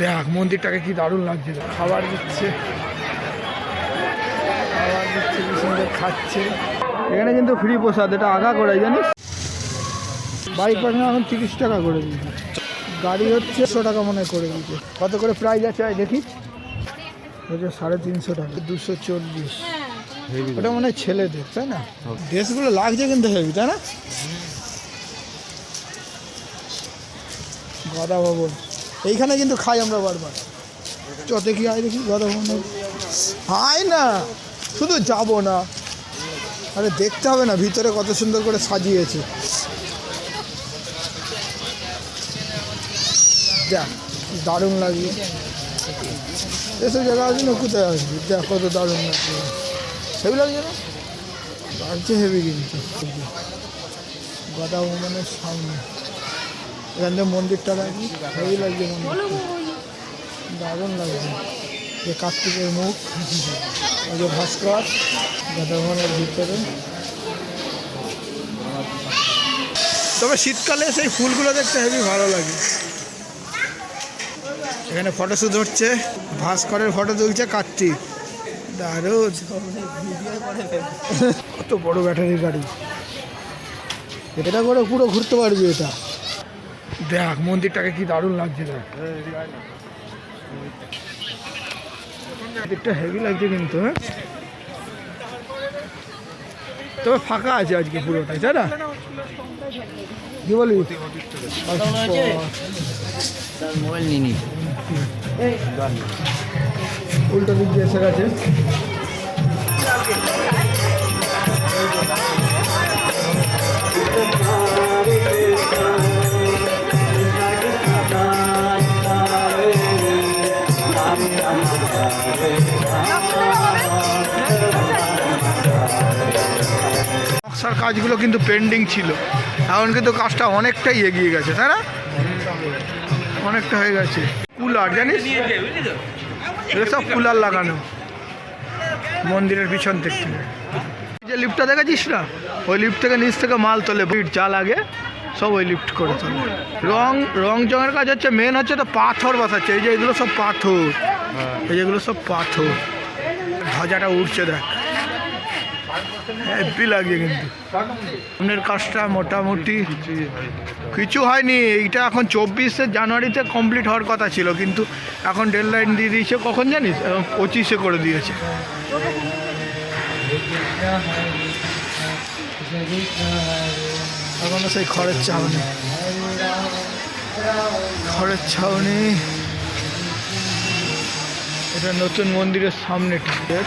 দেখ মন্দিরটাকে কি দারুণ লাগছে। খাবার দিচ্ছে। খাবার দিচ্ছে কি সুন্দর খাচ্ছে। এখানে কিন্তু ফ্রি প্রসাদ এটা আগা করে জানিস? বাইক পাঠানো এখন তিরিশ টাকা করে দিচ্ছে গাড়ি হচ্ছে একশো টাকা মনে করে দিচ্ছে কত করে প্রাইস আছে দেখি? সাড়ে তিনশো টাকা দুশো চল্লিশ। ওটা মনে হয় ছেলেদের তাই না? ড্রেসগুলো লাগছে কিন্তু হেভি তাই না? গদা ভবন। এইখানে কিন্তু খাই আমরা বারবার। চতে কি আয় দেখি? গদা আয় না, শুধু যাব না। আরে দেখতে হবে না, ভিতরে কত সুন্দর করে সাজিয়েছে। দেখ দারুণ লাগছে এসব জায়গা আছে না, কোথায় আসবি? দেখ কত দারুণ লাগছে হেভি লাগছে না? লাগছে হেভি কিন্তু। গদা ভবনের সামনে। এখান মন্দিরটা লাগছে হেভি লাগছে দারুণ লাগছে। যে কার্তিকের মুখ ওই যে ভাস্কর ভবনের ভিতরে। তবে শীতকালে সেই ফুলগুলো দেখতে হেবি ভালো লাগে। এখানে ফটো শুট হচ্ছে ভাস্করের ফটো তুলছে কার্তিক। দারুণ। কত বড় ব্যাটারির গাড়ি। এটা করে পুরো ঘুরতে পারবি এটা। দেখ, মন্দিরটাকে কি দারুণ লাগছে, দেখ। মন্দিরটা হেভি লাগছে কিন্তু হ্যাঁ? তবে ফাঁকা আছে আজকে পুরোটাই, তাই না? কি নিয়ে উল্টো দিক দিয়ে এসে গেছে। নকশার কাজগুলো কিন্তু পেন্ডিং ছিল। এখন কিন্তু কাজটা অনেকটাই এগিয়ে গেছে, তাই না? অনেকটা হয়ে গেছে। কুলার, জানিস? সব কুলার লাগানো। মন্দিরের পিছন থেকে। যে লিফটটা দেখেছিস না? ওই লিফট থেকে নিচ থেকে মাল তোলে। ভিড় যা লাগে, সব ওই লিফট করে তোলে। রং রং জঙের কাজ হচ্ছে মেন হচ্ছে তো পাথর বসাচ্ছে। এই যে এগুলো সব পাথর। এই যেগুলো সব পাথর। ধ্বজাটা উঠছে দেখ। হ্যাপি লাগছে কিন্তু। সামনের কাজটা মোটামুটি কিছু হয়নি। এইটা এখন চব্বিশে জানুয়ারিতে কমপ্লিট হওয়ার কথা ছিল, কিন্তু এখন ডেড লাইন দিয়ে দিয়েছে কখন জানিস? পঁচিশে করে দিয়েছে। সেই খড়ের ছাউনি। খড়ের ছাউনি। এটা নতুন মন্দিরের সামনে টিকিট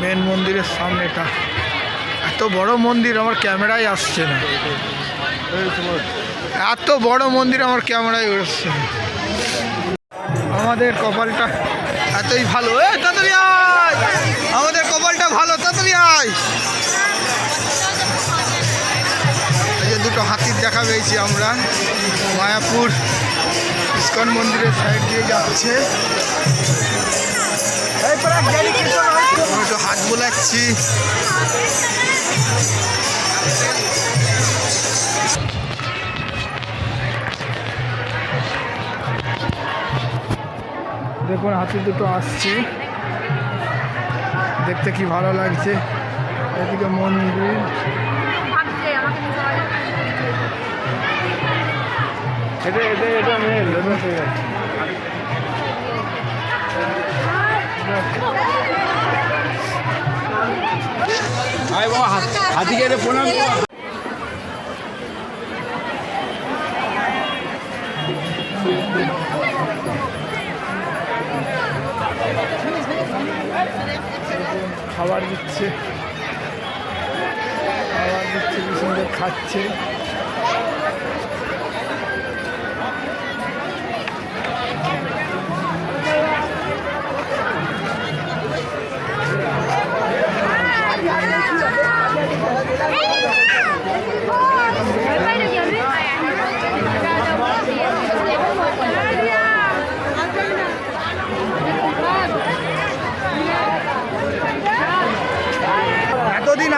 মেন মন্দিরের সামনেটা এত বড় মন্দির আমার ক্যামেরায় আসছে না। এত বড় মন্দির আমার ক্যামেরায় আসছে আমাদের কপালটা এতই ভালো। এ, তাড়াতাড়ি আয়! আমাদের কপালটা ভালো, তাড়াতাড়ি আয়! যে দুটো হাতির দেখা পেয়েছি আমরা। মায়াপুর ইস্কন মন্দিরের সাইড দিয়ে যাচ্ছে। একটু হাত বোলাচ্ছি। দেখুন হাতি দুটো আসছে। দেখতে কি ভালো লাগছে। এদিকে মন্দির এটা এটা এটা মেল এটা আয় বাবা হাতিকে প্রণাম খাবার দিচ্ছে। খাবার দিচ্ছে কি সুন্দর খাচ্ছে।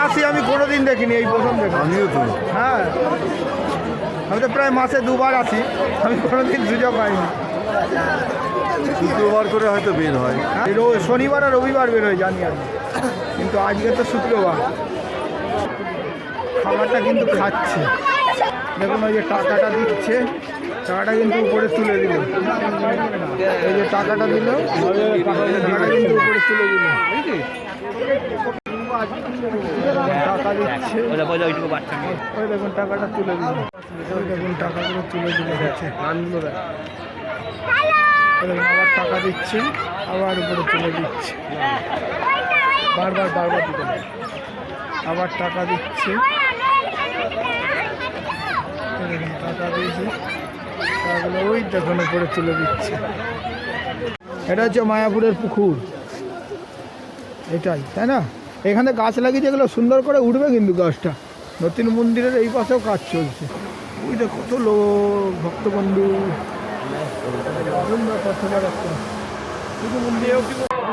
আসি আমি কোনোদিন দেখিনি এই প্রথম দেখি আমিও তো। হ্যাঁ। আমি তো প্রায় মাসে দুবার আসি আমি কোনোদিন সুযোগ পাইনি। শুক্রবার করে হয়তো বের হয়। রো- শনিবার আর রবিবার বের হয় জানি আমি কিন্তু আজকে তো শুক্রবার। খাবারটা কিন্তু খাচ্ছে। দেখুন ওই যে টাকাটা দিচ্ছে টাকাটা কিন্তু উপরে তুলে দিল। এই যে টাকাটা দিল টাকাটা কিন্তু উপরে তুলে দিল। টাকা দিচ্ছে ওই দেখুন টাকাটা তুলে দিল ওই দেখুন টাকাগুলো তুলে দিলে আবার টাকা দিচ্ছে আবার উপরে তুলে দিচ্ছে। বারবার বারবার দিতে আবার টাকা দিচ্ছে। টাকা দিয়েছে। টাকাগুলো ওই দেখুন উপরে তুলে দিচ্ছে। এটা হচ্ছে মায়াপুরের পুকুর। এটাই তাই না? এখানে গাছ লাগিয়েছে এগুলো সুন্দর করে উঠবে কিন্তু গাছটা। নতুন মন্দিরের এই পাশেও কাজ চলছে। ওই যে কত লোক ভক্তবন্ধু।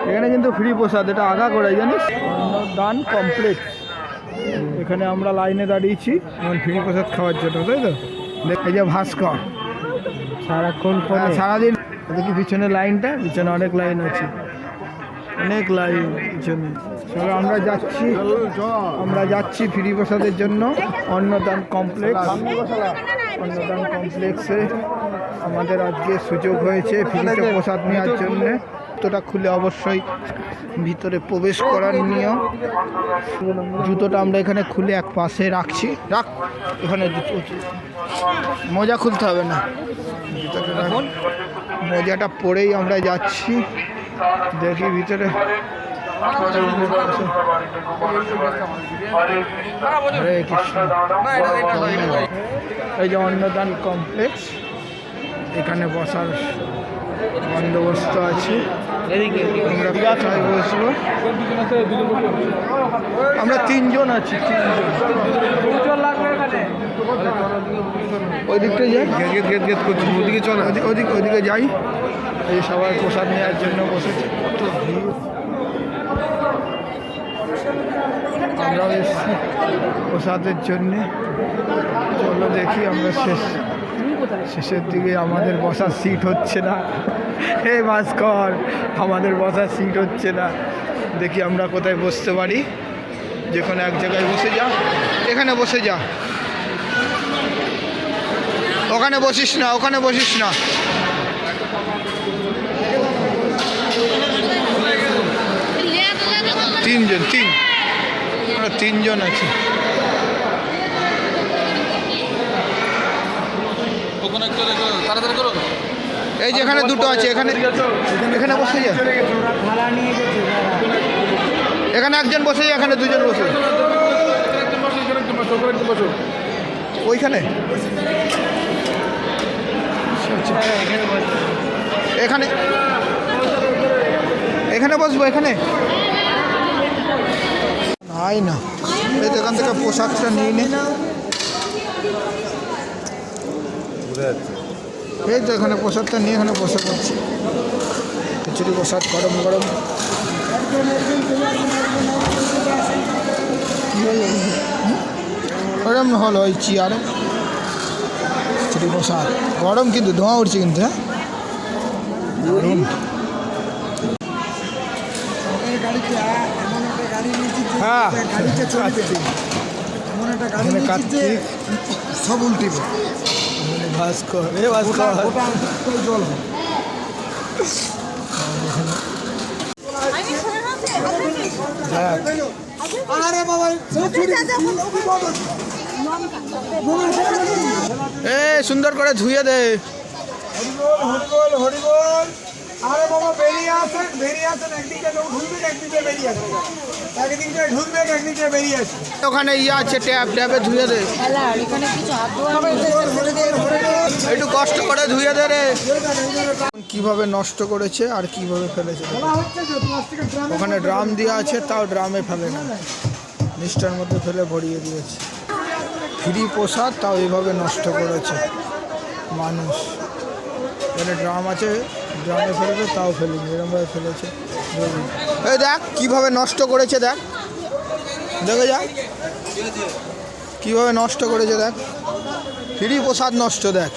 এখানে কিন্তু ফ্রি প্রসাদ এটা আগা করে জানিস? দান কমপ্লিট এখানে আমরা লাইনে দাঁড়িয়েছি ফ্রি প্রসাদ খাওয়ার জন্য তাই তো? দেখ, এই যে ভাস্কর। সারাক্ষণ সারাদিন। দেখি পিছনে লাইনটা পিছনে অনেক লাইন আছে। অনেক লাইন পিছনে। চলো আমরা যাচ্ছি। আমরা যাচ্ছি ফ্রি প্রসাদের জন্য অন্নদান কমপ্লেক্স। অন্নদান কমপ্লেক্সে আমাদের আজকে সুযোগ হয়েছে ফ্রিতে প্রসাদ নেওয়ার জন্য। জুতোটা খুলে অবশ্যই ভিতরে প্রবেশ করার নিয়ম। জুতোটা আমরা এখানে খুলে এক পাশে রাখছি। রাখ, এখানে জুতো। মোজা খুলতে হবে না। জুতোটা। মোজাটা পরেই আমরা যাচ্ছি। দেখি ভিতরে। এই যে অন্নদান কমপ্লেক্স, এখানে বসার বন্দোবস্ত আছে। আমরা তিনজন আছি ওই দিকটা যাই। গেট গেট গেট করছি ওদিকে চল। ওদিকে ওদিকে যাই। এই সবাই প্রসাদ নেওয়ার জন্য বসেছে। আমরাও এসেছি প্রসাদের জন্যে। চলো দেখি আমরা শেষ শেষের দিকে আমাদের বসার সিট হচ্ছে না। হে ভাস্কর, আমাদের বসার সিট হচ্ছে না। দেখি আমরা কোথায় বসতে পারি। যে কোনো এক জায়গায় বসে যা। এখানে বসে যা। ওখানে বসিস না, ওখানে বসিস না। তিনজন, তিন। আমরা তিনজন আছি। তাড়াতাড়ি করো। এই যে এখানে দুটো আছে এখানে এখানে বসে যা। এখানে একজন বসে যা এখানে দুজন বসে ওইখানে? এখানে এখানে বসবো এখানে? নাই না এই তো এখান থেকে পোশাকটা নিয়ে নে এই তো এখানে প্রসাদটা নিয়ে এখানে বসে পড়ছি খিচুড়ি প্রসাদ গরম গরম গরম হলো ওই চেয়ারে খিচুড়ি প্রসাদ গরম কিন্তু ধোঁয়া উঠছে কিন্তু হ্যাঁ দারুণ হ্যাঁ। এখানে কার্তিক। সব উল্টিবে ভাস্কর। এ ভাস্কর। জল হ্যাঁ আরে বাবা এ সুন্দর করে ধুয়ে দে। হরিবল হরিবল। আরে বাবা বেরিয়ে আসেন বেরিয়ে আসেন একদিকে লোক ঢুকবেন একদিকে বেরিয়ে আসেন একদিকে ঢুকবেন একদিকে বেরিয়ে আসেন ওখানে ইয়ে আছে ট্যাপ ট্যাপে ধুয়ে দে। একটু কষ্ট করে ধুয়ে দে রে। কীভাবে নষ্ট করেছে আর কীভাবে ফেলেছে? ওখানে ড্রাম দেওয়া আছে তাও ড্রামে ফেলে না। নিষ্ঠার মধ্যে ফেলে ভরিয়ে দিয়েছে। ফ্রি প্রসাদ তাও এইভাবে নষ্ট করেছে মানুষ। এখানে ড্রাম আছে ড্রামে ফেলেছে তাও ফেলেনি এরমভাবে ফেলেছে এই দেখ কিভাবে নষ্ট করেছে দেখ দেখে যা কিভাবে নষ্ট করেছে দেখ ফ্রি প্রসাদ নষ্ট দেখ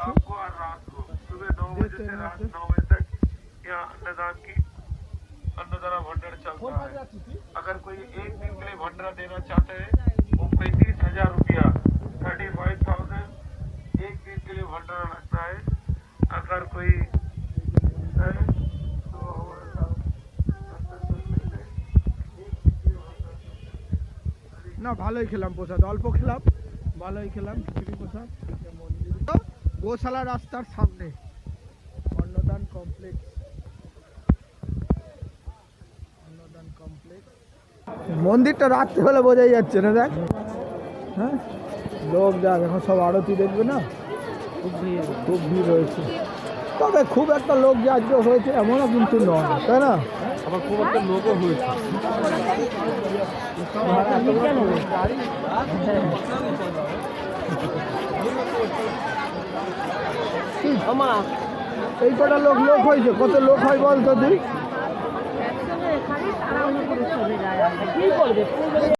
शाम को और रात को सुबह नौ बजे से रात नौ बजे तक यहाँ अन्नदान की अन्नदाना भंडार चलता है अगर कोई एक दिन के लिए भंडारा देना चाहते हैं वो पैंतीस हजार ভালোই খেলাম প্রসাদ, অল্প খেলাম, ভালোই খেলাম, খিচুড়ি প্রসাদ, গোশালা রাস্তার সামনে। অন্নদান কমপ্লেক্স অন্নদান কমপ্লেক্স মন্দিরটা রাত্রে হলে বোঝাই যাচ্ছে না, দেখ। হ্যাঁ? লোক দেখ এখন সব আরতি দেখবে না? খুব ভিড় খুব ভিড় হয়েছে তবে খুব একটা লোক যে হয়েছে, এমনও কিন্তু নয়, তাই না? আবার খুব একটা লোকও হয়েছে। এই কটা লোক লোক হয়েছে কত লোক হয় বল তো তুই